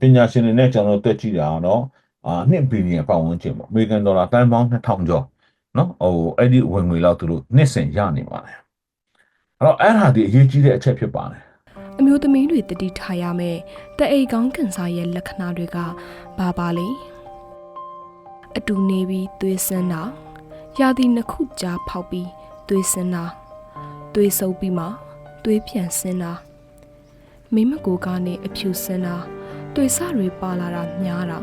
ပညာရှင်တွေနဲ့ကျွန်တော်တို့တွက်ကြည့်တာကတော့အာ2ဘီလီယံပတ်ဝန်းကျင်ပေါ့အမေရိကန်ဒေါ်လာတန်ပေါင်း2000ကျော်နော်ဟိုအဲ့ဒီဝင်ငွေလောက်သူတို့နှစ်စဉ်ရနေပါတယ်အဲ့တော့အဲ့ဒါဒီအရေးကြီးတဲ့အချက်ဖြစ်ပါတယ်အမျိုးသမီးတွေတတိထားရမယ်တအိတ်ကောင်းကန်စားရဲ့လက္ခဏာတွေကဘာပါလဲအတူနေပြီးသွေးစင်းတာရာသီနှစ်ခုကြားဖောက်ပြီးသွေးစင်းတာသွေးဆုပ်ပြီးမှသွေးပြန်စင်းတာမိမကိုကနေအဖြူစင်းတာ သွေးစတွေပါလာတာများတာ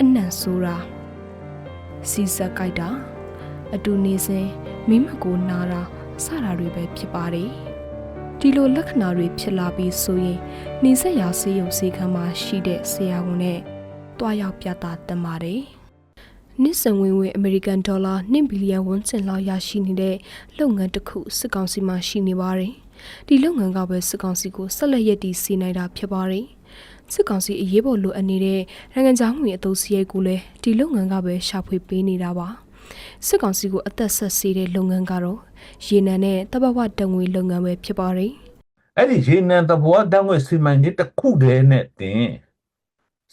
အနံ့ဆိုးတာစီစက်ကြိုက်တာအတူနေစဉ်မိမကိုနာတာစတာတွေပဲဖြစ်ပါတယ်ဒီလိုလက္ခဏာတွေဖြစ်လာပြီးဆိုရင်နေဆက်ရာဆေးရုံဆေးခန်းမှာရှိတဲ့ဆရာဝန်နဲ့တွားရောက်ပြသတင်ပါတယ်။နှစ်စဉ်ဝင်ဝင်အမေရိကန်ဒေါ်လာ1ဘီလီယံဝန်းကျင်လောက်ရရှိနေတဲ့လုပ်ငန်းတစ်ခုစစ်ကောင်စီမှာရှိနေပါတယ်။ဒီလုပ်ငန်းကပဲစစ်ကောင်စီကိုဆက်လက်ရည်တည်စီနိုင်တာဖြစ်ပါတယ်။ စစ်ကောင်စီအရေးပေါ်လိုအပ်နေတဲ့နိုင်ငံခြားငွေအသုံးစရိတ်ကိုလည်းဒီလုပ်ငန်းကပဲရှာဖွေပေးနေတာပါ။စစ်ကောင်စီကိုအသက်ဆက်စေတဲ့လုပ်ငန်းကတော့ရေနံနဲ့တဘဝတံငွေလုပ်ငန်းပဲဖြစ်ပါတယ်။အဲ့ဒီရေနံတဘောတန်းွယ်စီမံကိန်းတစ်ခုတည်းနဲ့တင်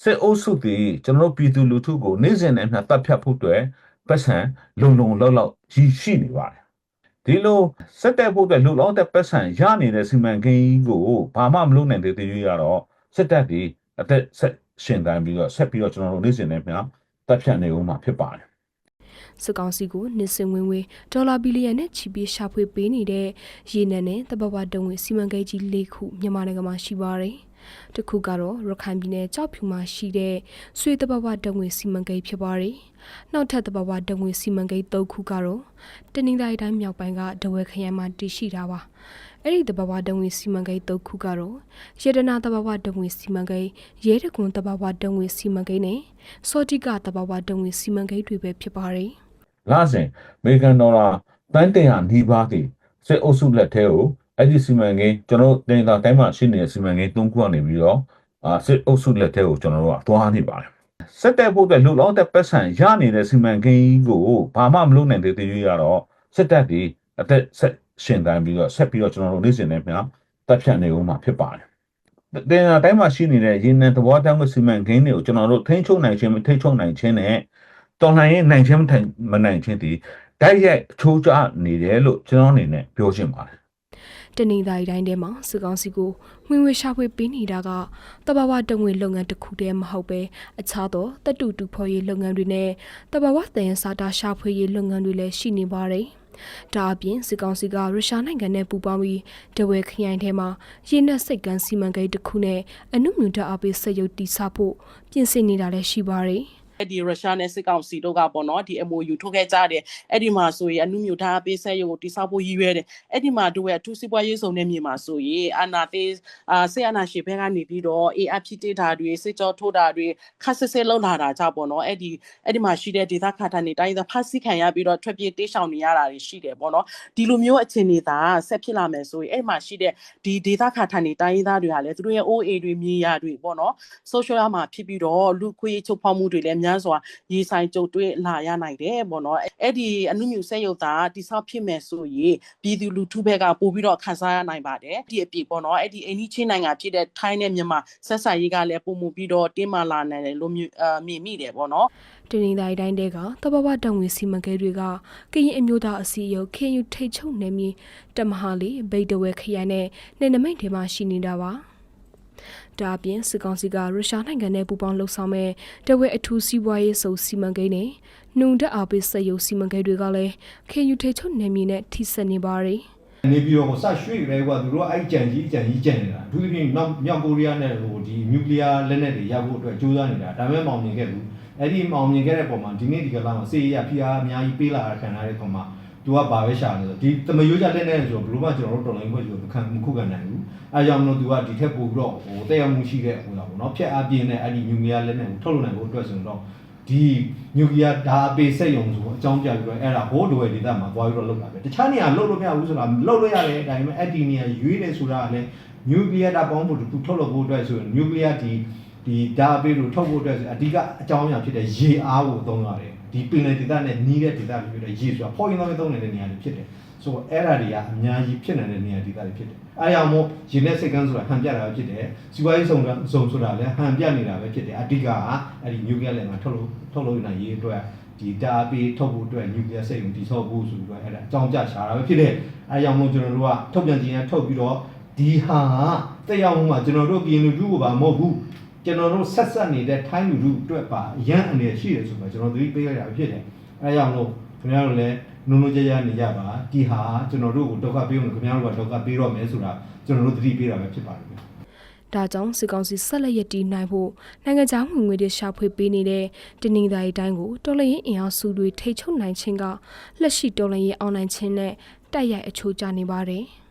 စစ်အုပ်စုတွေကျွန်တော်တို့ပြည်သူလူထုကိုနေ့စဉ်နဲ့အမျှတပ်ဖြတ်ဖို့အတွက်ပတ်စံလုံလုံလောက်လောက်ရည်ရှိနေပါတယ်ဒီလိုစက်တက်ဖို့အတွက်လုံလောက်တဲ့ပတ်စံရနေတဲ့စီမံကိန်းကိုဘာမှမလုပ်နိုင်တဲ့တည်းရတော့ စစ်တပ်တွေအသက်ဆက်ရှင်တန်းပြီးတော့ဆက်ပြီးတော့ကျွန်တော်တို့နေ့စဉ်နဲ့အမျှတပ်ဖြတ်နေဦးမှာဖြစ်ပါတယ်စစ်ကောင်စီကိုနှစ်စဉ်ဝင်ဝင်ဒေါ်လာဘီလီယံနဲ့ချီပြီးရှာဖွေပေးနေတဲ့ရေနံနဲ့တဘဝတုံးဝင်စီမံကိန်းကြီး၄ခုမြန်မာနိုင်ငံမှာရှိပါတယ်။ တစ်ခုကတော့ရခိုင်ပြည်နယ်ကြောက်ဖြူမှာရှိတဲ့ဆွေတဘဝတုံးဝင်စီမံကိန်းဖြစ်ပါတယ်။နောက်ထပ်တဘဝတုံးဝင်စီမံကိန်း၃ခုကတော့တနင်္သာရီတိုင်းမြောက်ပိုင်းကဒဝဲခရိုင်မှာတည်ရှိတာပါ။အဲ့ဒီတဘဝတုံးဝင်စီမံကိန်း၃ခုကတော့ရေဒနာတဘဝတုံးဝင်စီမံကိန်းရဲတကွန်တဘဝတုံးဝင်စီမံကိန်းနဲ့စောတိကတဘဝတုံးဝင်စီမံကိန်းတွေပဲဖြစ်ပါတယ်။လစဉ်အမေရိကန်ဒေါ်လာတန်းတရာနီးပါးတိစစ်အုပ်စုလက်ထဲကို အဲ့ဒီစီမံကိန်းကျွန်တော်တို့တင်တာတိုင်းမှာရှိနေတဲ့စီမံကိန်း၃ခုကနေပြီးတော့အာစစ်အုပ်စုလက်ထဲကိုကျွန်တော်တို့ကသွားနေပါတယ်စစ်တပ်ဖို့အတွက်လုံလောက်တဲ့ပတ်စံရနေတဲ့စီမံကိန်းကိုဘာမှမလုပ်နိုင်တဲ့တည်းရတော့စစ်တပ်တွေအသက်ဆက်ရှင်တန်းပြီးတော့ဆက်ပြီးတော့ကျွန်တော်တို့နေ့စဉ်နဲ့မျှတပ်ဖြတ်နေဦးမှာဖြစ်ပါတယ်တင်တာတိုင်းမှာရှိနေတဲ့ရေနံသဘောတန်းကစီမံကိန်းတွေကိုကျွန်တော်တို့ထိန်းချုပ်နိုင်ခြင်းမထိန်းချုပ်နိုင်ခြင်းနဲ့တော်လှန်ရေးနိုင်ခြင်းမထိုင်မနိုင်ခြင်းဒီတိုက်ရိုက်အချိုးကျနေတယ်လို့ကျွန်တော်အနေနဲ့ပြောချင်ပါတယ် တနင်္သာရီတိုင်းထဲမှာစစ်ကောင်စီကိုငွေငွေရှာဖွေပေးနေတာကတဘာဝတငွေလုပ်ငန်းတစ်ခုတည်းမဟုတ်ပဲအခြားသောတတူတူဖော်ရေးလုပ်ငန်းတွေနဲ့တဘာဝတန်ရစာတာရှာဖွေရေးလုပ်ငန်းတွေလည်းရှိနေပါတယ်။ဒါအပြင်စစ်ကောင်စီကရုရှားနိုင်ငံနဲ့ပူးပေါင်းပြီးတဝဲခရိုင်ထဲမှာရေနက်စိတ်ကမ်းစီမံကိန်းတစ်ခုနဲ့အနုမြူဓာတ်အားပေးစက်ရုပ်တည်ဆောက်ဖို့ပြင်ဆင်နေတာလည်းရှိပါတယ်။ အဲ့ဒီရုရှားနဲ့စစ်ကောင်စီတို့ကပေါ့နော်ဒီ MOU ထုတ်ခဲ့ကြတယ်အဲ့ဒီမှာဆိုရင်အနုမြူထားပေးဆက်ရုပ်ကိုတိစောက်ဖို့ရည်ရွယ်တယ်အဲ့ဒီမှာတို့ရဲ့အထူးစီးပွားရေးဆောင်တဲ့မြေမှာဆိုရင်အာနာသေးအာဆေအနာရှိဘဲကနေပြီးတော့ AFP တေတာတွေစစ်ကြောထိုးတာတွေခက်စစ်စစ်လောက်လာတာကြောင့်ပေါ့နော်အဲ့ဒီအဲ့ဒီမှာရှိတဲ့ဒေသခါတာနေတိုင်းသာဖတ်စီခံရပြီးတော့ထွက်ပြေးတေးရှောင်နေရတာတွေရှိတယ်ပေါ့နော်ဒီလိုမျိုးအခြေအနေသာဆက်ဖြစ်လာမယ်ဆိုရင်အဲ့မှာရှိတဲ့ဒီဒေသခါတာနေတိုင်းသားတွေကလည်းသူတို့ရဲ့ OA တွေမြေယာတွေပေါ့နော် social မှာဖြစ်ပြီးတော့လူခွေးချုပ်ဖောက်မှုတွေလည်းများစွာရေးဆိုင်ကြုံတွေ့လာရနိုင်တယ်ပေါ့နော်အဲ့ဒီအနုမြူဆက်ရုပ်သားတိဆောက်ဖြစ်မယ်ဆိုရင်ပြည်သူလူထုဘက်ကပို့ပြီးတော့ခန်းစားရနိုင်ပါတယ်ဒီအပြည့်ပေါ့နော်အဲ့ဒီအိန္ဒိချင်းနိုင်ငံဖြစ်တဲ့ထိုင်းနဲ့မြန်မာဆက်ဆံရေးကလည်းပုံမှုပြီးတော့တင်းမာလာနိုင်တယ်လို့မြင်အာမြင်မိတယ်ပေါ့နော်တနင်္သာရီတိုင်းတဲကတဘဝတောင်ဝင်စီမံကိန်းတွေကကရင်အမျိုးသားအစည်းအရုံးခေယူထိတ်ချုပ်နေမီတမဟာလီဗိတ်တဝဲခရိုင်နဲ့နေနမိတ်ထဲမှာရှိနေတာပါ ဒါအပြင်စစ်ကောင်စီကရုရှားနိုင်ငံနဲ့ပူးပေါင်းလှုပ်ဆောင်မဲ့တဝဲအထူးစီးပွားရေးစုံစီမံကိန်းနဲ့နှုံတက်အားပေးစက်ရုပ်စီမံကိန်းတွေကလည်းခေယူထိတ်ချုပ်နေမီနဲ့ထိစပ်နေပါတယ်နေပြီးတော့ဟိုဆက်ရွှေ့ရဲကွာသူတို့အဲ့ကြံကြီးကြံကြီးကြံနေတာအထူးသဖြင့်နောက်မြောက်ကိုရီးယားနဲ့ဟိုဒီနျူကလ িয়ার လက်နက်တွေရဖို့အတွက်ကြိုးစားနေတာဒါပေမဲ့မောင်မြင်ခဲ့ဘူးအဲ့ဒီမောင်မြင်ခဲ့တဲ့ပုံမှာဒီနေ့ဒီကလာမှာစေရဖိအားအများကြီးပေးလာတာခံရတဲ့ပုံမှာ သူကဘာပဲရှာနေဆိုဒီတမယိုးကြလက်နဲ့ဆိုဘလို့မှကျွန်တော်တို့တော်လိုင်းဖွဲ့ဆိုခံမခုခံနိုင်ဘူးအဲကြောင့်မလို့သူကဒီထက်ပိုပြီးတော့ဟိုတက်ရောက်မှုရှိတဲ့ဟိုတော့ဗောနော်ဖြက်အပြင်းနဲ့အဲ့ဒီနျူကလ িয়ার လက်နက်ကိုထုတ်လုပ်နိုင်ဖို့အတွက်ဆိုတော့ဒီနျူကလ িয়ার ဓာအပေစက်ယုံဆိုအကြောင်းပြပြီးတော့အဲ့ဒါဟိုးဒွယ်ဒေသမှာသွားပြီးတော့လုပ်တာပဲတခြားနေရာလုပ်လို့မရဘူးဆိုတာလုပ်လို့ရတယ်ဒါပေမဲ့အဲ့ဒီနေရာရွေးတယ်ဆိုတာကလည်းနျူကလ িয়ার ဓာပေါင်းဖို့သူထုတ်လုပ်ဖို့အတွက်ဆိုရင်နျူကလ িয়ার ဒီဒီဓာအပေကိုထုတ်ဖို့အတွက်ဆိုအဓိကအကြောင်းအရာဖြစ်တဲ့ရေအားကိုသုံးရတယ် ဒီဒီပင်လယ်ဒေသနဲ့နီးတဲ့ဒေသတွေဖြစ်တဲ့ရေဆိုတာပေါ်ရင်တော့သုံးနေတဲ့နေရာတွေဖြစ်တယ်ဆိုတော့အဲ့ဒါတွေကအများကြီးဖြစ်နေတဲ့နေရာဒေသတွေဖြစ်တယ်အဲကြောင့်မို့ရေနဲ့စိတ်ကန်းဆိုတာဟန်ပြတာပဲဖြစ်တယ်စီးပွားရေးစုံစုံဆိုတာလည်းဟန်ပြနေတာပဲဖြစ်တယ်အဓိကကအဲ့ဒီ nuclear လည်းမှာထုတ်လို့ထုတ်လို့နိုင်ရေးအတွက်ဒီတာအပေးထုတ်ဖို့အတွက် nuclear စိတ်ကိုတိဆောက်ဖို့ဆိုပြီးတော့အဲ့ဒါအကြောင်းပြရှာတာပဲဖြစ်တယ်အဲကြောင့်မို့ကျွန်တော်တို့ကထုတ်ပြန်ခြင်းရထုတ်ပြီးတော့ဒီဟာကတက်ရောက်မှုမှာကျွန်တော်တို့ကရင်လူထုကိုပါမဟုတ်ဘူး ကျွန်တော်တို့ဆက်ဆက်နေတဲ့ထိုင်းလူထုအတွက်ပါအရန်အနေရှိတယ်ဆိုတော့ကျွန်တော်သတိပေးရတာဖြစ်တယ်အဲကြောင့်မို့ခင်ဗျားတို့လည်းနုံနုံကြကြနေကြပါဒီဟာကျွန်တော်တို့ကိုဒုက္ခပေးလို့ခင်ဗျားတို့ကဒုက္ခပေးတော့မယ်ဆိုတာကျွန်တော်တို့သတိပေးတာပဲဖြစ်ပါတယ်ဒါကြောင့်စစ်ကောင်စီဆက်လက်ရည်တည်နိုင်ဖို့နိုင်ငံခြားငွေငွေတွေရှာဖွေပေးနေတဲ့တင်းနေတိုင်းတိုင်းကိုတော်လှန်ရေးအင်အားစုတွေထိချုပ်နိုင်ခြင်းကလက်ရှိတော်လှန်ရေးအောင်နိုင်ခြင်းနဲ့တိုက်ရိုက်အချိုးကျနေပါတယ်။